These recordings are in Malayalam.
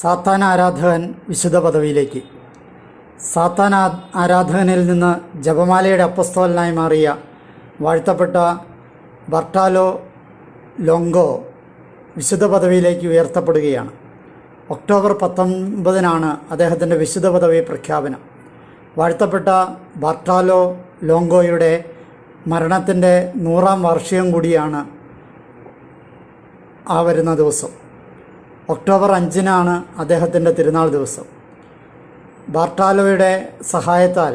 സാത്താൻ ആരാധകൻ വിശുദ്ധ പദവിയിലേക്ക്. സാത്താൻ ആരാധകനിൽ നിന്ന് ജപമാലയുടെ അപ്പസ്തോലനായി മാറിയ വാഴ്ത്തപ്പെട്ട ബർട്ടാലോ ലോങ്കോ വിശുദ്ധ പദവിയിലേക്ക് ഉയർത്തപ്പെടുകയാണ്. ഒക്ടോബർ പത്തൊൻപതിനാണ് അദ്ദേഹത്തിന്റെ വിശുദ്ധ പദവി പ്രഖ്യാപനം. വാഴ്ത്തപ്പെട്ട ബർട്ടാലോ ലോങ്കോയുടെ മരണത്തിന്റെ നൂറാം വാർഷികം കൂടിയാണ് ആ വരുന്ന ദിവസം. ഒക്ടോബർ അഞ്ചിനാണ് അദ്ദേഹത്തിന്റെ തിരുനാൾ ദിവസം. ബാർട്ടാലോയുടെ സഹായത്താൽ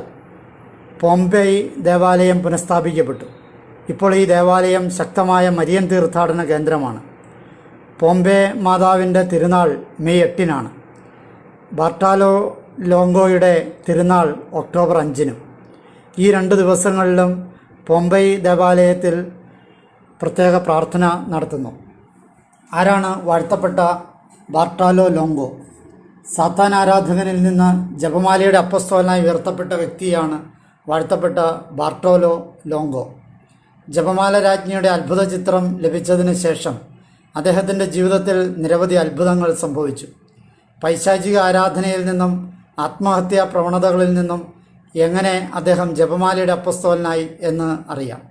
പോംബെയ് ദേവാലയം പുനഃസ്ഥാപിക്കപ്പെട്ടു. ഇപ്പോൾ ഈ ദേവാലയം ശക്തമായ മരിയൻ തീർത്ഥാടന കേന്ദ്രമാണ്. പോംബെ മാതാവിന്റെ തിരുനാൾ മെയ് എട്ടിനാണ്. ബാർട്ടാലോ ലോങ്കോയുടെ തിരുനാൾ ഒക്ടോബർ അഞ്ചിനും. ഈ രണ്ട് ദിവസങ്ങളിലും പോംബൈ ദേവാലയത്തിൽ പ്രത്യേക പ്രാർത്ഥന നടത്തുന്നു. ആരാണ് വാഴ്ത്തപ്പെട്ട ബാർട്ടാലോ ലോങ്കോ സാത്താൻ ആരാധകനിൽ നിന്ന് ജപമാലയുടെ അപ്പസ്തോലനായി ഉയർത്തപ്പെട്ട വ്യക്തിയാണ് വാഴ്ത്തപ്പെട്ട ബാർട്ടോലോ ലോങ്കോ ജപമാല രാജ്ഞിയുടെ അത്ഭുത ചിത്രം ലഭിച്ചതിന് ശേഷം അദ്ദേഹത്തിന്റെ ജീവിതത്തിൽ നിരവധി അത്ഭുതങ്ങൾ സംഭവിച്ചു. പൈശാചിക ആരാധനയിൽ നിന്നും ആത്മഹത്യാ പ്രവണതകളിൽ നിന്നും എങ്ങനെ അദ്ദേഹം ജപമാലയുടെ അപ്പസ്തോലനായി എന്ന് അറിയാം.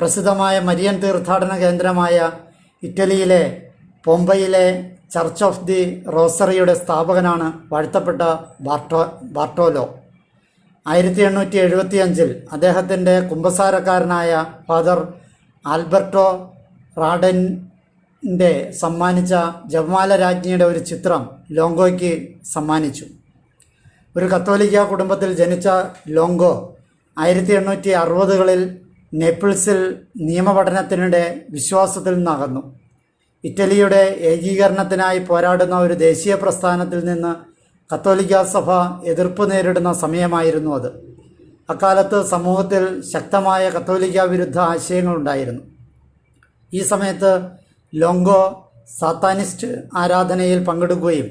പ്രസിദ്ധമായ മരിയൻ തീർത്ഥാടന കേന്ദ്രമായ ഇറ്റലിയിലെ പോംബയിലെ ചർച്ച് ഓഫ് ദി റോസറിയുടെ സ്ഥാപകനാണ് വാഴ്ത്തപ്പെട്ട ബാർട്ടോ ബാർട്ടോലോ. ആയിരത്തി എണ്ണൂറ്റി എഴുപത്തി അഞ്ചിൽ അദ്ദേഹത്തിന്റെ കുമ്പസാരക്കാരനായ ഫാദർ ആൽബർട്ടോ റാഡന്റെ സമ്മാനിച്ച ജപമാല രാജ്ഞിയുടെ ഒരു ചിത്രം ലോങ്കോയ്ക്ക് സമ്മാനിച്ചു. ഒരു കത്തോലിക്ക കുടുംബത്തിൽ ജനിച്ച ലോങ്കോ ആയിരത്തി എണ്ണൂറ്റി അറുപതുകളിൽ നേപ്പിൾസിൽ നിയമപഠനത്തിനിടെ വിശ്വാസത്തിൽ നിന്നകന്നു. ഇറ്റലിയുടെ ഏകീകരണത്തിനായി പോരാടുന്ന ഒരു ദേശീയ പ്രസ്ഥാനത്തിൽ നിന്ന് കത്തോലിക്ക സഭ എതിർപ്പ് നേരിടുന്ന സമയമായിരുന്നു അത്. അക്കാലത്ത് സമൂഹത്തിൽ ശക്തമായ കത്തോലിക്ക വിരുദ്ധ ആശയങ്ങളുണ്ടായിരുന്നു. ഈ സമയത്ത് ലോങ്കോ സാത്താനിസ്റ്റ് ആരാധനയിൽ പങ്കെടുക്കുകയും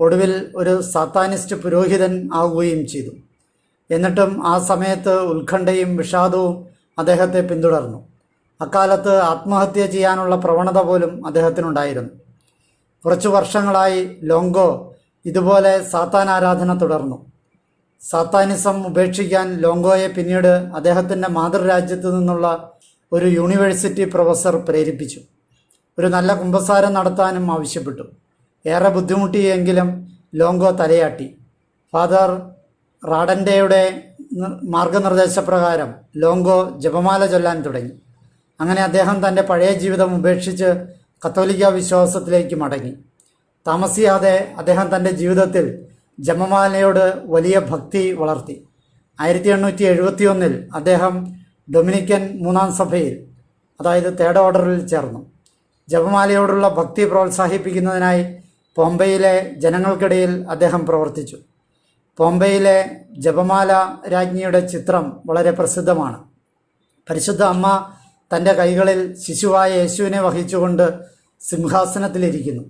ഒടുവിൽ ഒരു സാത്താനിസ്റ്റ് പുരോഹിതൻ ആവുകയും ചെയ്തു. എന്നിട്ടും ആ സമയത്ത് ഉത്കണ്ഠയും വിഷാദവും അദ്ദേഹത്തെ പിന്തുടർന്നു. അക്കാലത്ത് ആത്മഹത്യ ചെയ്യാനുള്ള പ്രവണത പോലും അദ്ദേഹത്തിനുണ്ടായിരുന്നു. കുറച്ചു വർഷങ്ങളായി ലോങ്കോ ഇതുപോലെ സാത്താൻ ആരാധന തുടർന്നു. സാത്താനിസം ഉപേക്ഷിക്കാൻ ലോങ്കോയെ പിന്നീട് അദ്ദേഹത്തിന്റെ മാതൃരാജ്യത്തു നിന്നുള്ള ഒരു യൂണിവേഴ്സിറ്റി പ്രൊഫസർ പ്രേരിപ്പിച്ചു. ഒരു നല്ല കുമ്പസാരം നടത്താനും ആവശ്യപ്പെട്ടു. ഏറെ ബുദ്ധിമുട്ടിയെങ്കിലും ലോങ്കോ തലയാട്ടി. ഫാദർ റാഡന്റെയുടെ മാർഗനിർദ്ദേശപ്രകാരം ലോങ്കോ ജപമാല ചൊല്ലാൻ തുടങ്ങി. അങ്ങനെ അദ്ദേഹം തന്റെ പഴയ ജീവിതം ഉപേക്ഷിച്ച് കത്തോലിക്ക വിശ്വാസത്തിലേക്ക് മടങ്ങി. താമസിയാതെ അദ്ദേഹം തന്റെ ജീവിതത്തിൽ ജപമാലയോട് വലിയ ഭക്തി വളർത്തി. ആയിരത്തി എണ്ണൂറ്റി എഴുപത്തി ഒന്നിൽ അദ്ദേഹം ഡൊമിനിക്കൻ മൂന്നാം സഭയിൽ അതായത് തേർഡ് ഓർഡറിൽ ചേർന്നു. ജപമാലയോടുള്ള ഭക്തി പ്രോത്സാഹിപ്പിക്കുന്നതിനായി പോംബെയിലെ ജനങ്ങൾക്കിടയിൽ അദ്ദേഹം പ്രവർത്തിച്ചു. പോംബെയിലെ ജപമാല രാജ്ഞിയുടെ ചിത്രം വളരെ പ്രസിദ്ധമാണ്. പരിശുദ്ധ അമ്മ തന്റെ കൈകളിൽ ശിശുവായ യേശുവിനെ വഹിച്ചുകൊണ്ട് സിംഹാസനത്തിലിരിക്കുന്നു.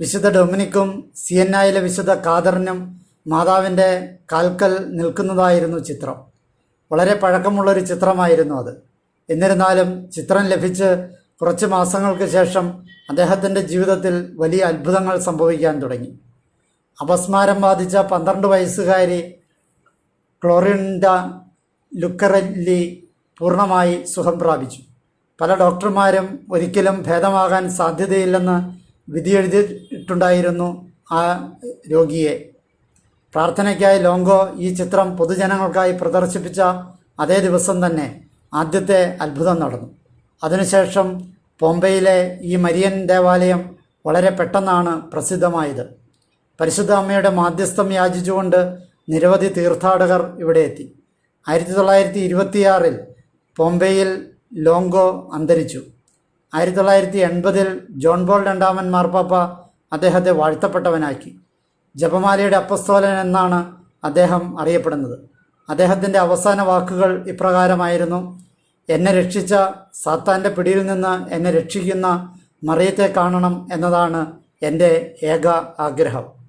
വിശുദ്ധ ഡൊമിനിക്കും സിയന്നായിലെ വിശുദ്ധ കാദറിനും മാതാവിന്റെ കാൽക്കൽ നിൽക്കുന്നതായിരുന്നു ചിത്രം. വളരെ പഴക്കമുള്ളൊരു ചിത്രമായിരുന്നു അത്. എന്നിരുന്നാലും ചിത്രം ലഭിച്ച് കുറച്ച് മാസങ്ങൾക്ക് ശേഷം അദ്ദേഹത്തിന്റെ ജീവിതത്തിൽ വലിയ അത്ഭുതങ്ങൾ സംഭവിക്കാൻ തുടങ്ങി. അപസ്മാരം ബാധിച്ച പന്ത്രണ്ട് വയസ്സുകാരി ക്ലോറിൻഡ ലുക്കറല്ലി പൂർണമായി സുഖം പ്രാപിച്ചു. പല ഡോക്ടർമാരും ഒരിക്കലും ഭേദമാകാൻ സാധ്യതയില്ലെന്ന് വിധിയെഴുതിയിട്ടുണ്ടായിരുന്നു ആ രോഗിയെ. പ്രാർത്ഥനയ്ക്കായി ലോങ്കോ ഈ ചിത്രം പൊതുജനങ്ങൾക്കായി പ്രദർശിപ്പിച്ച അതേ ദിവസം തന്നെ ആദ്യത്തെ അത്ഭുതം നടന്നു. അതിനുശേഷം പോംബെയിലെ ഈ മരിയൻ ദേവാലയം വളരെ പെട്ടെന്നാണ് പ്രസിദ്ധമായത്. പരിശുദ്ധ അമ്മയുടെ മാധ്യസ്ഥം യാചിച്ചുകൊണ്ട് നിരവധി തീർത്ഥാടകർ ഇവിടെ എത്തി. ആയിരത്തി തൊള്ളായിരത്തി ഇരുപത്തിയാറിൽ പോംബെയിൽ ലോങ്കോ അന്തരിച്ചു. ആയിരത്തി തൊള്ളായിരത്തി എൺപതിൽ ജോൺ ബോൾ രണ്ടാമൻ മാർപ്പാപ്പ അദ്ദേഹത്തെ വാഴ്ത്തപ്പെട്ടവനാക്കി. ജപമാലയുടെ അപ്പസ്തോലൻ എന്നാണ് അദ്ദേഹം അറിയപ്പെടുന്നത്. അദ്ദേഹത്തിന്റെ അവസാന വാക്കുകൾ ഇപ്രകാരമായിരുന്നു എന്നെ രക്ഷിച്ച സാത്താന്റെ പിടിയിൽ നിന്ന് എന്നെ രക്ഷിക്കുന്ന മറിയത്തെ കാണണം എന്നതാണ് എന്റെ ഏക ആഗ്രഹം.